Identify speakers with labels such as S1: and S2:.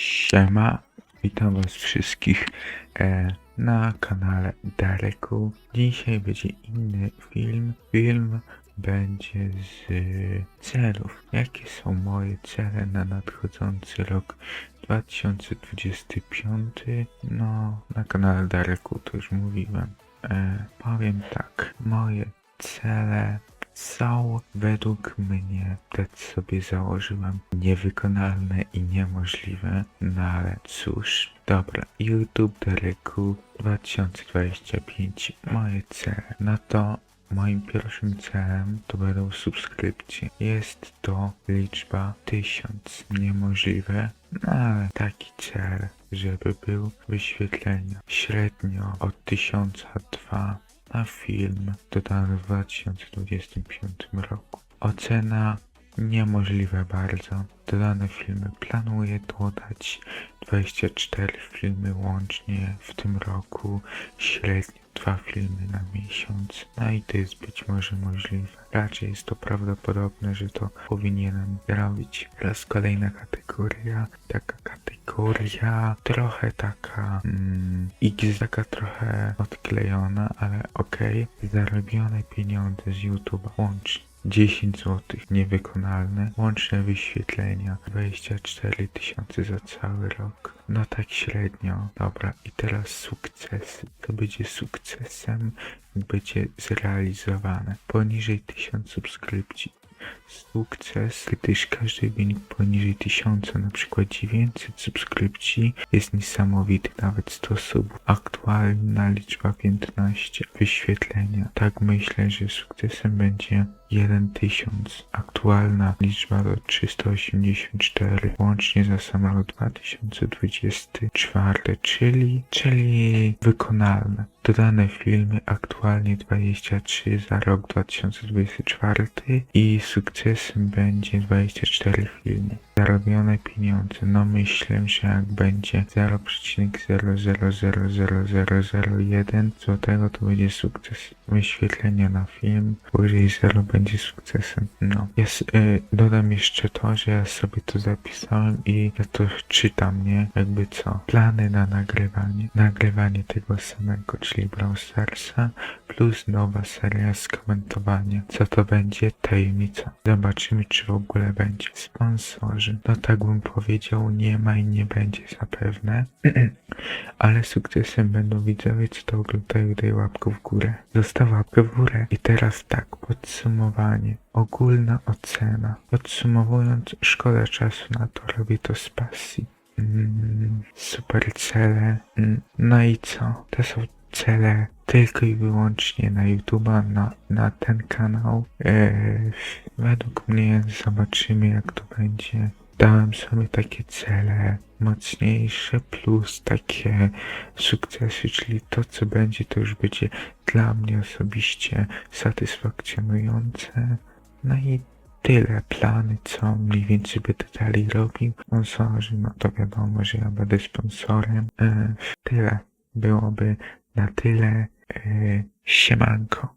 S1: Siema, witam was wszystkich e, na kanale Dareku. Dzisiaj będzie inny film. Film będzie z celów. Jakie są moje cele na nadchodzący rok 2025? No, na kanale Dareku to już mówiłem. E, powiem tak, moje cele są według mnie, tak sobie założyłem, niewykonalne i niemożliwe, no ale cóż, dobra, YouTube Dereku 2025, moje cele, no to moim pierwszym celem to będą subskrypcje. Jest to liczba 1000, niemożliwe, no ale taki cel, żeby był wyświetlenia. Średnio od 1002 na film dodany w 2025 roku. Ocena niemożliwe bardzo. Dodane filmy planuję dodać 24 filmy łącznie w tym roku, średnio dwa filmy na miesiąc. No i to jest być może możliwe. Raczej jest to prawdopodobne, że to powinienem zrobić. Teraz kolejna kategoria, taka kategoria trochę taka mm, X taka trochę odklejona, ale okej. Zarobione pieniądze z YouTube'a łącznie 10 zł niewykonalne, łączne wyświetlenia 24 tysiące za cały rok. No tak średnio. Dobra, i teraz sukcesy. To będzie sukcesem, będzie zrealizowane. Poniżej 1000 subskrypcji. Sukces, gdyż każdy wynik poniżej 1000, na przykład 900 subskrypcji jest niesamowity, nawet 100 subów. Aktualna liczba 15 wyświetlenia. Tak myślę, że sukcesem będzie 1000. Aktualna liczba to 384, łącznie za sam rok 2024, czyli, czyli wykonalne. Dodane filmy aktualnie 23 za rok 2024 i sukcesem będzie 24 filmy. Zarobione pieniądze, no myślę, że jak będzie 0,000001 złotego to będzie sukces. Wyświetlenia na film, powyżej 0 będzie sukcesem. No. Ja y, dodam jeszcze to, że ja sobie to zapisałem i ja to czytam, nie? Jakby co? Plany na nagrywanie. Nagrywanie tego samego, czyli Brawl Starsa plus nowa seria z komentowania. Co to będzie? Tajemnica. Zobaczymy, czy w ogóle będzie. Sponsorzy. No tak bym powiedział, nie ma i nie będzie zapewne. Ale sukcesem będą widzowie, co to oglądają, daj łapkę w górę. Zostaw łapkę w górę. I teraz tak, podsumowanie. Ogólna ocena. Podsumowując, szkoda czasu na to, robię to z pasji. Super cele. Mm, no i co? To są cele tylko i wyłącznie na YouTube'a, na, na ten kanał. Eee, według mnie zobaczymy jak to będzie. Dałem sobie takie cele mocniejsze plus takie sukcesy, czyli to co będzie to już będzie dla mnie osobiście satysfakcjonujące. No i tyle plany, co mniej więcej będę dalej robił. Sponsorzy, no to wiadomo, że ja będę sponsorem. E, tyle byłoby na tyle. E, siemanko.